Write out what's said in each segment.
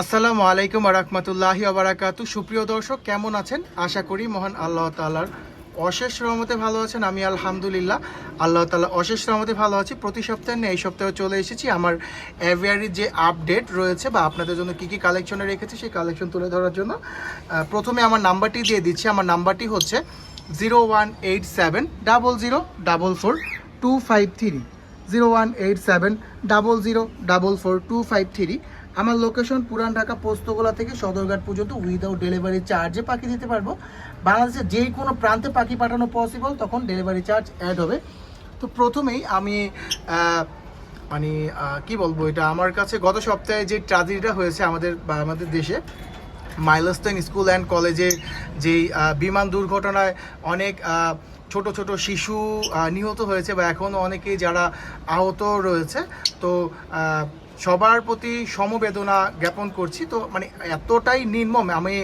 আসসালামু আলাইকুম রহমতুল্লাহি আবরাকাতু সুপ্রিয় দর্শক, কেমন আছেন? আশা করি মহান আল্লাহ তালার অশেষ রহমতে ভালো আছেন। আমি আলহামদুলিল্লাহ, আল্লাহ তালা অশেষ রহমতে ভালো আছি। প্রতি সপ্তাহে এই সপ্তাহে চলে এসেছি। আমার অ্যাভিয়ারির যে আপডেট রয়েছে বা আপনাদের জন্য কী কী কালেকশনে রেখেছি, সেই কালেকশন তুলে ধরার জন্য প্রথমে আমার নাম্বারটি দিয়ে দিচ্ছি। আমার নাম্বারটি হচ্ছে zero one eight seven double zero double four two five three. Zero one eight seven double zero double four two five three. আমার লোকেশন পুরান ঢাকা, পোস্তগোলা থেকে সদরঘাট পর্যন্ত উইদাউট ডেলিভারি চার্জে পাখি দিতে পারব। বাংলাদেশের যেই কোনো প্রান্তে পাখি পাঠানো পসিবল তখন ডেলিভারি চার্জ অ্যাড হবে। তো প্রথমেই আমি মানে কি বলব এটা? আমার কাছে গত সপ্তাহে যে ট্রাজেডিটা হয়েছে আমাদের আমাদের দেশে মাইলস্টোন স্কুল অ্যান্ড কলেজে যেই বিমান দুর্ঘটনায় অনেক ছোট ছোট শিশু নিহত হয়েছে বা এখনও অনেকেই যারা আহত রয়েছে, তো সবার প্রতি সমবেদনা জ্ঞাপন করছি। তো মানে এতটাই নির্মম, আমি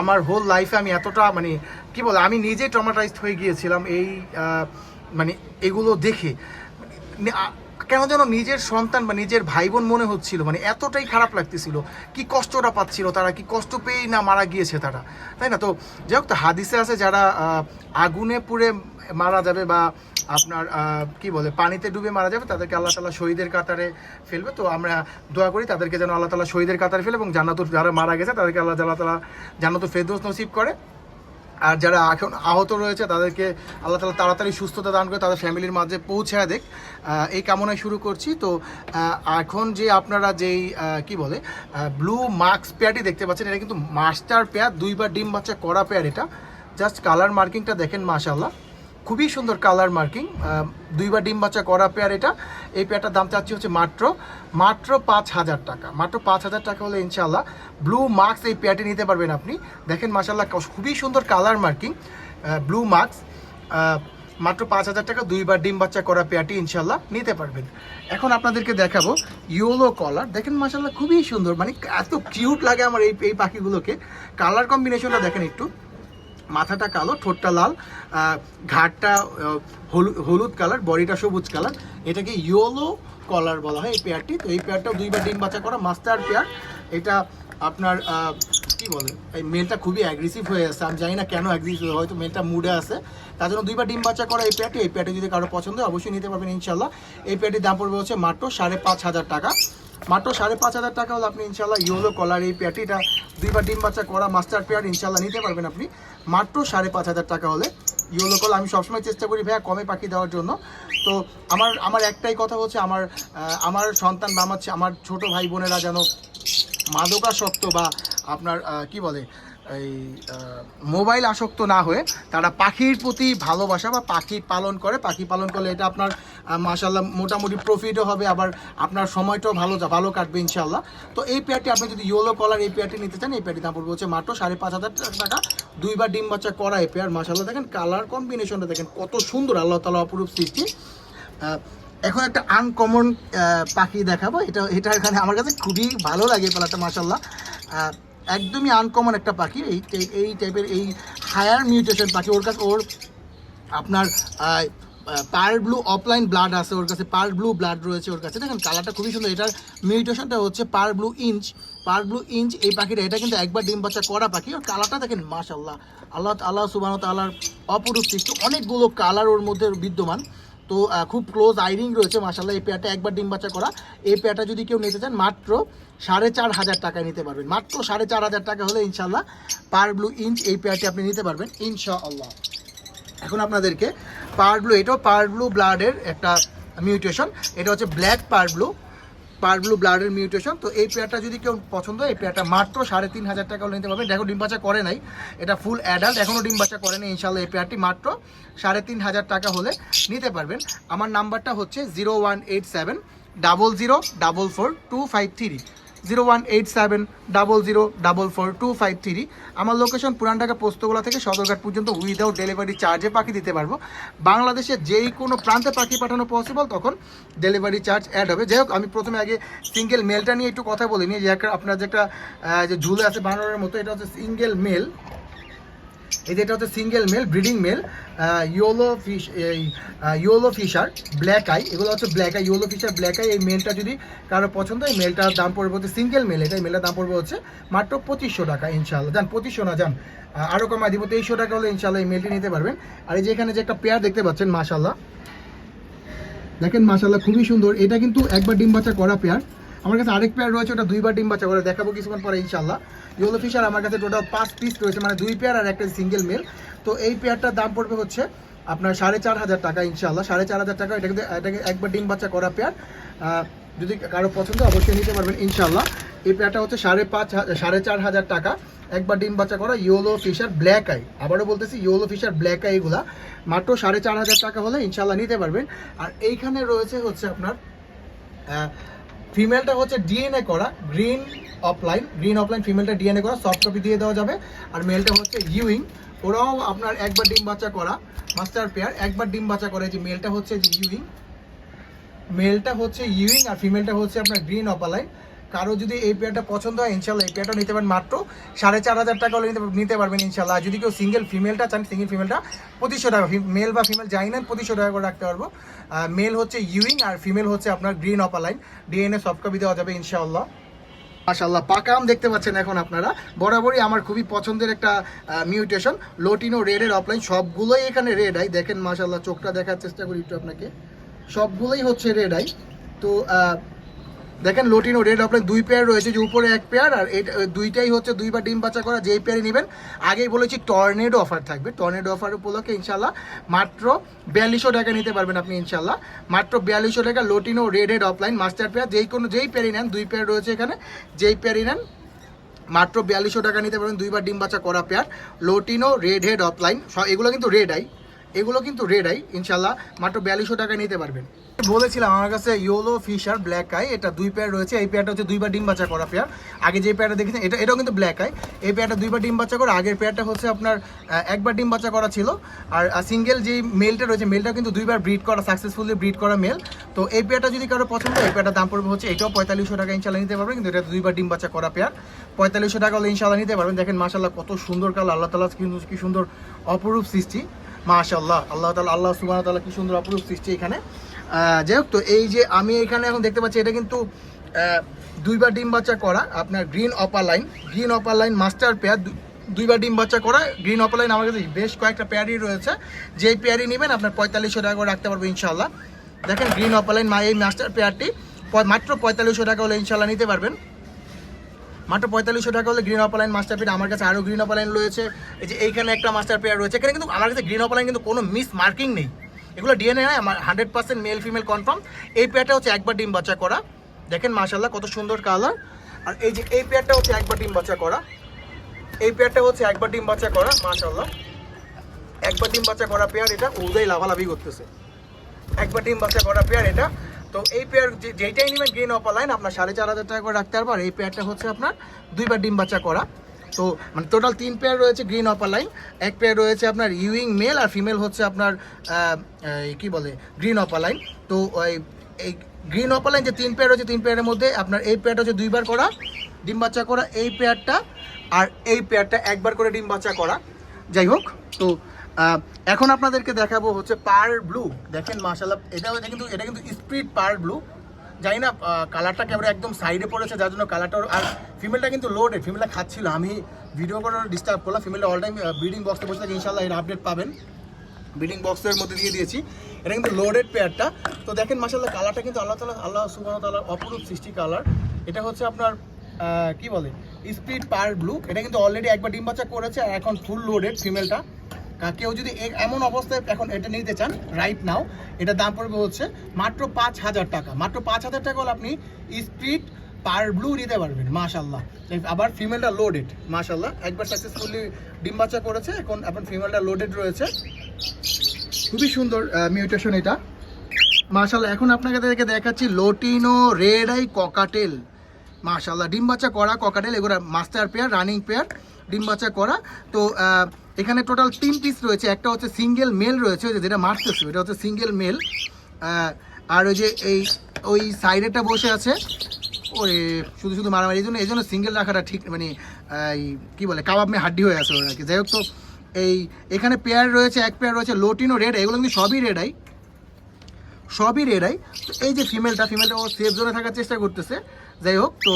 আমার হোল লাইফে আমি এতটা মানে কি বলে আমি নিজে ট্রমাটাইজড হয়ে গিয়েছিলাম এই মানে এগুলো দেখে। মানে কেন যেন নিজের সন্তান বা নিজের ভাই বোন মনে হচ্ছিল মানে এতটাই খারাপ লাগতেছিল। কি কষ্টটা পাচ্ছিল তারা, কি কষ্ট পেয়েই না মারা গিয়েছে তারা, তাই না? তো যাই হোক, তো হাদিসে আছে যারা আগুনে পুড়ে মারা যাবে বা আপনার কি বলে, পানিতে ডুবে মারা যাবে, তাদেরকে আল্লাহ তালা শহীদের কাতারে ফেলবে। তো আমরা দোয়া করি তাদেরকে যেন আল্লাহ তালা শহীদের কাতারে ফেলে এবং জান্নাতুর যারা মারা গেছে, তাদেরকে আল্লাহ তালা তালা জান্নাতুর ফেরদৌস নসিব করে। আর যারা এখন আহত রয়েছে, তাদেরকে আল্লাহ তালা তাড়াতাড়ি সুস্থতা দান করে তাদের ফ্যামিলির মাঝে পৌঁছায় দেখ। এই কামনায় শুরু করছি। তো এখন যে আপনারা যেই কি বলে ব্লু মাস্ক পেয়ারটি দেখতে পাচ্ছেন, এটা কিন্তু মাস্টার পেয়ার, দুইবার ডিম বাচ্চা করা পেয়ার এটা। জাস্ট কালার মার্কিংটা দেখেন মাশাল্লাহ খুবই সুন্দর কালার মার্কিং দুইবার ডিম বাচ্চা করা পেয়ার এটা। এই পেয়ারটার দাম চাচ্ছি হচ্ছে মাত্র মাত্র পাঁচ হাজার টাকা। মাত্র পাঁচ হাজার টাকা হলে ইনশাল্লাহ ব্লু মার্কস এই পেয়ারটি নিতে পারবেন আপনি। দেখেন মাসাল্লাহ খুবই সুন্দর কালার মার্কিং ব্লু মার্কস মাত্র পাঁচ হাজার টাকা দুইবার ডিম বাচ্চা করা পেয়ারটি ইনশাল্লাহ নিতে পারবেন। এখন আপনাদেরকে দেখাবো ইয়েলো কলার দেখেন মাসাল্লাহ খুবই সুন্দর মানে এত কিউট লাগে আমার এই এই পাখিগুলোকে। কালার কম্বিনেশনটা দেখেন একটু। মাথাটা কালো, ঠোঁটটা লাল ঘাটটা হলু- হলুদ কালার, বডিটা সবুজ কালার। এটাকে ইয়েলো কলার বলা হয় এই পেয়ারটি তো এই পেয়ারটাও দুইবার ডিম বাচ্চা করা মাস্টার পেয়ার এটা আপনার কি বলে, এই মেলটা খুবই অ্যাগ্রেসিভ হয়ে আছে। আমি জানি না কেন অ্যাগ্রেসিভ হয়তো মেলটা মুডে আছে। তার জন্য দুইবার ডিম বাচ্চা করা এই পেয়ারটি এই পেয়ারটি যদি কারও পছন্দ হয়, অবশ্যই নিতে পারবেন ইনশাল্লাহ এই পেয়ারটির দাম পড়বে হচ্ছে মাত্র সাড়ে পাঁচ হাজার টাকা। মাত্র সাড়ে পাঁচ হাজার টাকা হলে আপনি ইনশাল্লাহ ইয়োলো কলার এই পেয়ারটিটা দুইবার ডিম বাচ্চা করা মাস্টার পেয়ার ইনশাল্লাহ নিতে পারবেন আপনি। মাত্র সাড়ে পাঁচ হাজার টাকা হলে ইয়োলো কল আমি সবসময় চেষ্টা করি ভাইয়া কমে পাখি দেওয়ার জন্য। তো আমার আমার একটাই কথা হচ্ছে আমার আমার সন্তান বা আমার আমার ছোটো ভাই বোনেরা যেন মাদকাসক্ত বা আপনার কি বলে এই মোবাইল আসক্ত না হয়ে তারা পাখির প্রতি ভালোবাসা বা পাখি পালন করে। পাখি পালন করলে এটা আপনার মাসাল্লাহ মোটামুটি প্রফিটও হবে, আবার আপনার সময়টাও ভালো ভালো কাটবে ইনশাল্লাহ তো এই পেয়ারটি আপনি যদি ইয়েলো কলার এই পেয়ারটি নিতে চান, এই পেয়ারটি দাম পড়বে হচ্ছে মাত্র সাড়ে পাঁচ হাজার টাকা। দুইবার ডিম বাচ্চা করা এই পেয়ার মাসাল্লাহ দেখেন কালার কম্বিনেশনটা দেখেন কত সুন্দর, আল্লাহ তালা অপরূপ সৃষ্টি। এখন একটা আনকমন পাখি দেখাবো। এটা এটা এখানে আমার কাছে খুবই ভালো লাগে পালাটা মাসাল্লাহ একদমই আনকমন একটা পাখি। এই এই টাইপের এই হায়ার মিউটেশন পাখি। ওর কাছে ওর আপনার পার ব্লু অফলাইন ব্লাড আছে। ওর কাছে পার ব্লু ব্লাড রয়েছে ওর কাছে। দেখেন কালারটা খুবই সুন্দর। এটার মিউটেশনটা হচ্ছে par blue ino par blue ino এই পাখিটা, এটা কিন্তু একবার ডিম বাচ্চা করা পাখি। ওর কালারটা দেখেন মাশাল্লাহ আল্লাহ আল্লাহ সুবাহ তাল্লাহর অপরূপ সৃষ্টি। অনেকগুলো কালার ওর মধ্যে বিদ্যমান। তো খুব ক্লোজ আইরিং রয়েছে মাসাল্লাহ এই পেয়ারটা একবার ডিম বাচ্চা করা। এই পেয়ারটা যদি কেউ নিতে চান, মাত্র সাড়ে চার হাজার টাকায় নিতে পারবেন। মাত্র সাড়ে চার হাজার টাকা হলে ইনশাল্লাহ পার ব্লু ইঞ্চ এই পেয়ারটি আপনি নিতে পারবেন, ইনশাআল্লাহ। এখন আপনাদেরকে পার ব্লু এটাও পার ব্লু ব্লাডের একটা মিউটেশন এটা হচ্ছে black par blue par blue ব্লাডের মিউটেশন। তো এই পেয়ারটা যদি কেউ পছন্দ হয়, এই পেয়ারটা মাত্র সাড়ে তিন হাজার টাকা নিতে পারবেন দেখো, ডিম বাচ্চা করে নাই। এটা ফুল অ্যাডাল্ট এখনও ডিম বাচ্চা করে নাই ইনশাল্লাহ এই পেয়ারটি মাত্র সাড়ে তিন হাজার টাকা হলে নিতে পারবেন। আমার নাম্বারটা হচ্ছে zero one eight seven double zero double four two five three. Zero one eight seven double zero double four two five three আমার লোকেশন পুরান ঢাকা পোস্তগোলা থেকে সদরঘাট পর্যন্ত উইদাউট ডেলিভারি চার্জে পাখি দিতে পারব। বাংলাদেশে যেই কোনো প্রান্তে পাখি পাঠানো পসিবল তখন ডেলিভারি চার্জ অ্যাড হবে। যাই হোক, আমি প্রথমে আগে সিঙ্গেল মেলটা নিয়ে একটু কথা বলিনি যে আপনার যে একটা যে ঝুলে আছে বানানোর মতো, এটা হচ্ছে সিঙ্গেল মেল এই যেটা হচ্ছে single male breeding male yellow fish এই ইয়োলো ফিশার ব্ল্যাক আই এগুলো হচ্ছে black eye yellow fisher black eye এই মেলটা যদি কারও পছন্দ হয় মেলটার দাম পড়বে হচ্ছে সিঙ্গেল মেল এটা এই মেলটার দাম পড়বে হচ্ছে মাত্র পঁচিশশো টাকা ইনশাল্লাহ যান, পঁচিশশো না, যান। আরও কমায় দিব, তেইশশো টাকা হলে ইনশাল্লাহ এই মেলটি নিতে পারবেন। আর এই যে এখানে যে একটা পেয়ার দেখতে পাচ্ছেন মাশাল্লাহ দেখেন মাশাল্লাহ খুবই সুন্দর। এটা কিন্তু একবার ডিম বাচ্চা করা পেয়ার আমার কাছে আরেক পেয়ার রয়েছে, ওটা দুইবার ডিম বাচ্চা করে দেখাবো কিছুক্ষণ পরে ইনশাল্লাহ ইয়েলো ফিশার আমার কাছে টোটাল পাঁচ পিস রয়েছে মানে দুই পেয়ার আর একটা সিঙ্গেল মেল তো এই পেয়ারটার দাম পড়বে হচ্ছে আপনার সাড়ে চার হাজার টাকা ইনশাল্লাহ সাড়ে চার হাজার টাকা এটা কিন্তু এটাকে একবার ডিম বাচ্চা করা পেয়ার যদি কারও পছন্দ অবশ্যই নিতে পারবেন ইনশাল্লাহ এই পেয়ারটা হচ্ছে সাড়ে পাঁচ সাড়ে চার হাজার টাকা। একবার ডিম বাচ্চা করা ইয়োলো ফিশার ব্ল্যাক আই আবারও বলতেছি ইয়োলো ফিশার ব্ল্যাক আই এগুলা। মাত্র সাড়ে চার হাজার টাকা হলে ইনশাল্লাহ নিতে পারবেন। আর এইখানে রয়েছে হচ্ছে আপনার ফিমেলটা হচ্ছে ডিএনএ করা, গ্রিন অফলাইন গ্রিন অফলাইন ফিমেলটা ডিএনএ করা সফট কপি দিয়ে দেওয়া যাবে। আর মেলটা হচ্ছে ইউইং, ওরাও আপনার একবার ডিম বাচ্চা করা মাস্টার পেয়ার একবার ডিম বাচ্চা করে। যে মেলটা হচ্ছে যে ইউইং, মেলটা হচ্ছে ইউইং আর ফিমেলটা হচ্ছে আপনার গ্রিন অপালাইন কারও যদি এই পেয়ারটা পছন্দ হয় ইনশাল্লাহ এই পেয়ারটা নিতে পারেন মাত্র সাড়ে চার হাজার টাকা হলে নিতে- পারবেন ইনশাল্লাহ যদি কেউ সিঙ্গেল ফিমেলটা চান সিঙ্গেল ফিমেলটা পঁচিশশো টাকা মেল বা ফিমেল যাই নেন, পঁচিশশো টাকা করে রাখতে পারব। মেল হচ্ছে ইউইং আর ফিমেল হচ্ছে আপনার green opaline DNA soft copy দেওয়া যাবে ইনশাআল্লাহ। মাশাল্লাহ পাকা আম দেখতে পাচ্ছেন এখন আপনারা। বরাবরই আমার খুবই পছন্দের একটা মিউটেশন লোটিনো রেডের অফলাইন সবগুলোই এখানে রেড আই দেখেন মাশাল্লাহ চোখটা দেখার চেষ্টা করি একটু আপনাকে। সবগুলোই হচ্ছে রেড আই তো দেখেন লোটিনো রেড অফলাইন দুই পেয়ার রয়েছে যে উপরে এক পেয়ার আর দুইটাই হচ্ছে দুইবার ডিম বাচ্চা করা যেই পেয়ারই নেবেন। আগেই বলেছি টর্নেডো অফার থাকবে। টর্নেডো অফার উপলক্ষে ইনশাল্লাহ মাত্র বিয়াল্লিশশো টাকা নিতে পারবেন আপনি ইনশাল্লাহ মাত্র বিয়াল্লিশশো টাকা lutino red head opaline master pair যেই কোনো, যেই পেয়ারই নেন, দুই পেয়ার রয়েছে এখানে। যেই পেয়ারই নেন, মাত্র বিয়াল্লিশশো টাকা নিতে পারবেন দুইবার ডিম বাচ্চা করা pair lutino red head opaline এগুলো কিন্তু রেড আই এগুলো কিন্তু রেড আই ইনশাল্লাহ মাত্র বিয়াল্লিশশো টাকা নিতে পারবেন। বলেছিলাম আমার কাছে ইয়োলো ফিশার ব্ল্যাক আই এটা দুই পেয়ার রয়েছে। এই পেয়ারটা হচ্ছে দুইবার ডিম বাচ্চা করা পেয়ার আগে যে পেয়ারটা দেখেছেন, এটা, এটাও কিন্তু ব্ল্যাক আই এই পেয়ারটা দুইবার ডিম বাচ্চা করা, আগের পেয়ারটা হচ্ছে আপনার একবার ডিম বাচ্চা করা ছিল। আর সিঙ্গেল যে মেলটা রয়েছে মেলটা কিন্তু দুইবার ব্রিড করা সাকসেসফুলি ব্রিড করা মেল তো এই পেয়ারটা যদি কারও পছন্দ হয়, এই পেয়ারটার দাম পড়বে হচ্ছে, এটাও পঁয়তাল্লিশশো টাকা ইনশাল্লাহ নিতে পারবেন। কিন্তু এটা দুইবার ডিম বাচ্চা করা পেয়ার পঁয়তাল্লিশশো টাকা হলে ইনশাল্লাহ নিতে পারবেন। দেখেন মাশাল্লাহ কত সুন্দর কাল আল্লাহ তালা কিন্তু কি সুন্দর, অপরূপ সৃষ্টি। মাশাল্লাহ আল্লাহ তালা আল্লাহ সুবাহ তালা কি সুন্দর অপরূপ সৃষ্টি এখানে। যাই হোক, তো এই যে আমি এখানে এখন দেখতে পাচ্ছি, এটা কিন্তু দুইবার ডিম বাচ্চা করা আপনার green opaline. Green opaline master pair দুইবার ডিম বাচ্চা করা। গ্রিন অপার লাইন আমার কাছে বেশ কয়েকটা পেয়ারই রয়েছে। যেই পেয়ারই নেবেন, আপনার পঁয়তাল্লিশশো টাকা করে রাখতে পারব ইনশাল্লাহ দেখেন, গ্রিন অপার লাইন, মা এই মাস্টার পেয়ারটি মাত্র পঁয়তাল্লিশশো টাকা হলে ইনশাল্লাহ নিতে পারবেন। মাত্র পঁয়তাল্লিশশো টাকা হলে গ্রিন অপালাইন মাস্টার পেয়ার আমার কাছে আরও গ্রিন অপালাইন রয়েছে। এই যে এইখানে একটা মাস্টার পেয়ার রয়েছে। এখানে কিন্তু আমার কাছে গ্রিন অপালাইন কিন্তু কোনো মিস মার্কিং নেই। এগুলো ডিএনএ নয় আমার hundred percent male female confirm এই পেয়ারটা হচ্ছে একবার ডিম বাচ্চা করা। দেখেন মাশাল্লাহ কত সুন্দর কালার আর এই যে এই পেয়ারটা হচ্ছে একবার ডিম বাচ্চা করা। এই পেয়ারটা হচ্ছে একবার ডিম বাচ্চা করা মাশাল্লাহ একবার ডিম বাচ্চা করা পেয়ার এটা উদয় লাভালাভি করতেছে। একবার ডিম বাচ্চা করা পেয়ার এটা তো এই পেয়ার যেইটাই নেবেন গ্রিন অপার লাইন আপনার সাড়ে চার হাজার টাকা করে রাখতে পারব আর এই পেয়ারটা হচ্ছে আপনার দুইবার ডিম বাচ্চা করা। তো মানে টোটাল তিন পেয়ার রয়েছে গ্রিন অপার লাইন এক পেয়ার রয়েছে আপনার ইউইং মেল আর ফিমেল হচ্ছে আপনার কি বলে গ্রিন অপার লাইন তো এই গ্রিন অপার লাইন যে তিন পেয়ার রয়েছে, তিন পেয়ারের মধ্যে আপনার এই পেয়ারটা হচ্ছে দুইবার করা, ডিম বাচ্চা করা এই পেয়ারটা আর এই পেয়ারটা একবার করে ডিম বাচ্চা করা। যাই হোক, তো এখন আপনাদেরকে দেখাবো হচ্ছে পার ব্লু। দেখেন মাশাল্লাহ এটা এটা কিন্তু এটা কিন্তু স্পিড পার ব্লু। জানি না কালারটা ক্যামেরা একদম সাইডে পড়েছে, যার জন্য কালারটা আর ফিমেলটা কিন্তু লোডেড ফিমেলটা খাচ্ছিল। আমি ভিডিও করে ডিস্টার্ব করলাম ফিমেলটা অল টাইম ব্রিডিং বক্সে বসে থাকে ইনশাল্লাহ এর আপডেট পাবেন। বিডিং বক্সের মধ্যে দিয়ে দিয়েছি। এটা কিন্তু লোডেড পেয়ারটা তো দেখেন মাসাল্লাহ কালারটা কিন্তু আল্লাহ তালা আল্লাহ সুবাহ তালার অপরূপ সৃষ্টি কালার এটা হচ্ছে আপনার কি বলে? স্পিড পার ব্লু। এটা কিন্তু অলরেডি একবার ডিম বাচ্চা করেছে এখন ফুল লোডেড ফিমেলটা কেউ যদি এমন অবস্থায় এখন এটা নিতে চান রাইট নাও এটা দাম পড়বে হচ্ছে মাত্র পাঁচ হাজার টাকা। মাত্র পাঁচ হাজার টাকা হলে আপনি স্পিড পার ব্লু নিতে পারবেন মাশাল্লাহ আবার ফিমেলটা লোডেড মাশাল্লাহ একবার সাকসেসফুলি ডিম বাচ্চা করেছে, এখন এখন ফিমেলটা লোডেড রয়েছে। খুবই সুন্দর মিউটেশন এটা। মাশাল্লাহ এখন আপনাকে দেখে দেখাচ্ছি লোটিনো রেড আই ককাটেল মাশাল্লাহ ডিম বাচ্চা করা ককাটেল এগুলো মাস্টার পেয়ার রানিং পেয়ার ডিম বাচ্চা করা। তো এখানে টোটাল তিন পিস রয়েছে, একটা হচ্ছে সিঙ্গেল মেল রয়েছে, ওই যে যেটা মারতেছে এটা হচ্ছে সিঙ্গেল মেল আর ওই যে এই, ওই সাইডেটা বসে আছে, ওরে, শুধু শুধু মারামারি, এই জন্য এই জন্য সিঙ্গেল রাখাটা ঠিক মানে এই, কী বলে, কাবাব মে হাড্ডি হয়ে আছে ওর কি। যাই হোক তো, এই, এখানে পেয়ার রয়েছে, এক পেয়ার রয়েছে লোটিনো রেড এগুলো কিন্তু সবই রেড আই সবই রেড আই তো এই যে ফিমেলটা ফিমেলটা ও সেফ জোনে থাকার চেষ্টা করতেছে। যাই হোক তো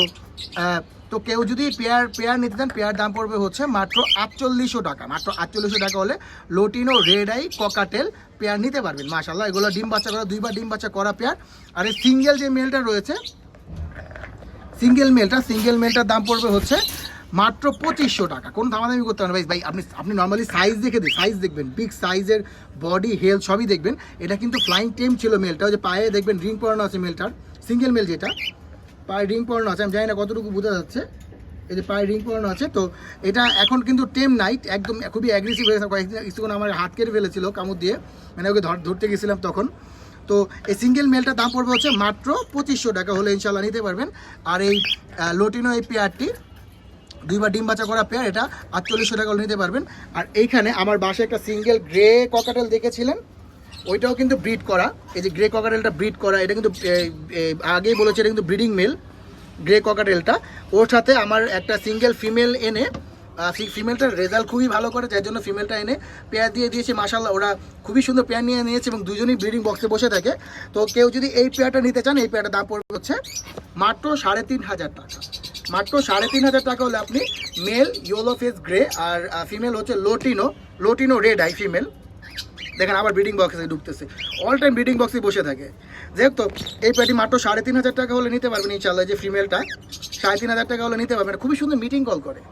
তো কেউ যদি পেয়ার পেয়ার নিতে চান, পেয়ার দাম পড়বে হচ্ছে মাত্র আটচল্লিশশো টাকা। মাত্র আটচল্লিশশো টাকা হলে lutino, red eye, cockatiel pair নিতে পারবেন মাশাল্লাহ এগুলো ডিম বাচ্চা করা, দুইবার ডিম বাচ্চা করা পেয়ার। আর এই সিঙ্গেল যে মেলটা রয়েছে, সিঙ্গেল মেলটা, সিঙ্গেল মেলটার দাম পড়বে হচ্ছে মাত্র পঁচিশশো টাকা। কোনো দামাদামি করতে হবে না ভাই। ভাই, আপনি আপনি নর্মালি সাইজ দেখে দিন সাইজ দেখবেন। বিগ সাইজের বডি হেলথ সবই দেখবেন। এটা কিন্তু ফ্লাইং টেম ছিল মেলটা। ওই যে পায়ে দেখবেন রিং পরানো আছে মেলটার। সিঙ্গেল মেল যেটা পায়ে রিং পরানো আছে, আমি জানি না কতটুকু বোঝা যাচ্ছে। এই যে পায়ে রিং পরানো আছে, তো এটা এখন কিন্তু টেম নাইট, একদম খুবই অ্যাগ্রেসিভ হয়েছে কয়েকদিন কিছুক্ষণ আমার হাত কেটে ফেলেছিল কামড় দিয়ে মানে ওকে ধর- ধরতে গেছিলাম তখন। তো এই সিঙ্গেল মেলটার দাম পড়বে হচ্ছে মাত্র পঁচিশশো টাকা হলে ইনশাল্লাহ নিতে পারবেন। আর এই লোটিনো এই পেয়ারটি দুইবার ডিম বাচ্চা করা পেয়ার এটা আটচল্লিশশো টাকা হলে নিতে পারবেন। আর এইখানে আমার বাসায় একটা সিঙ্গেল গ্রে ককাটেল দেখেছিলেন? ওইটাও কিন্তু ব্রিড করা। এই যে গ্রে ককাটেলটা ব্রিড করা, এটা কিন্তু আগেই বলেছে এটা কিন্তু ব্রিডিং মেল গ্রে ককাটেলটা ওর সাথে আমার একটা সিঙ্গেল ফিমেল এনে ফিমেলটার রেজাল্ট খুবই ভালো করে, যার জন্য ফিমেলটা এনে পেয়ার দিয়ে দিয়েছে। মাসাল্লাহ ওরা খুবই সুন্দর পেয়ার নিয়ে নিয়েছে এবং দুজনেই ব্রিডিং বক্সে বসে থাকে। তো কেউ যদি এই পেয়ারটা নিতে চান, এই পেয়ারটা দাম পড়বে হচ্ছে মাত্র সাড়ে তিন হাজার টাকা। মাত্র সাড়ে তিন হাজার টাকা হলে আপনি মেল ইয়োলো ফেস গ্রে আর ফিমেল হচ্ছে lutino lutino red eye female দেখেন আবার ব্রিডিং বক্সে ঢুকতেছে। অল টাইম ব্রিডিং বক্সে বসে থাকে। যাই হোক তো, এই প্যাটি মাত্র সাড়ে তিন হাজার টাকা হলে নিতে পারবেন ইনশাল্লাহ যে ফিমেলটা সাড়ে তিন হাজার টাকা হলে নিতে পারবেন। খুবই সুন্দর মিটিং কল করে।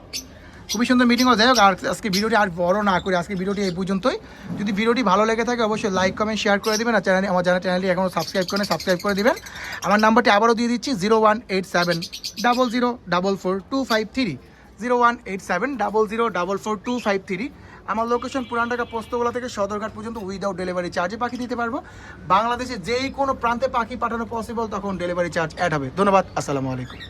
খুবই সুন্দর মিটিং যাই হোক আর আজকে ভিডিওটি আর বড় না করে, আজকে ভিডিওটি এই পর্যন্তই। যদি ভিডিওটি ভালো লেগে থাকে, অবশ্যই লাইক কমেন্ট শেয়ার করে দেবেন। আর চ্যানেল আমার যারা চ্যানেলটি এখনও সাবস্ক্রাইব করেন সাবস্ক্রাইব করে দিবেন। আমার নাম্বারটি আবারও দিয়ে দিচ্ছি zero one eight seven double zero double four two five three zero one eight seven double zero double four two five three আমার লোকেশন পুরান ঢাকা, পোস্তগোলা থেকে সদরঘাট পর্যন্ত উইদাউট ডেলিভারি চার্জে পাখি দিতে পারব। বাংলাদেশে যেই কোনো প্রান্তে পাখি পাঠানো পসিবল তখন ডেলিভারি চার্জ অ্যাড হবে। ধন্যবাদ, আসসালামু আলাইকুম।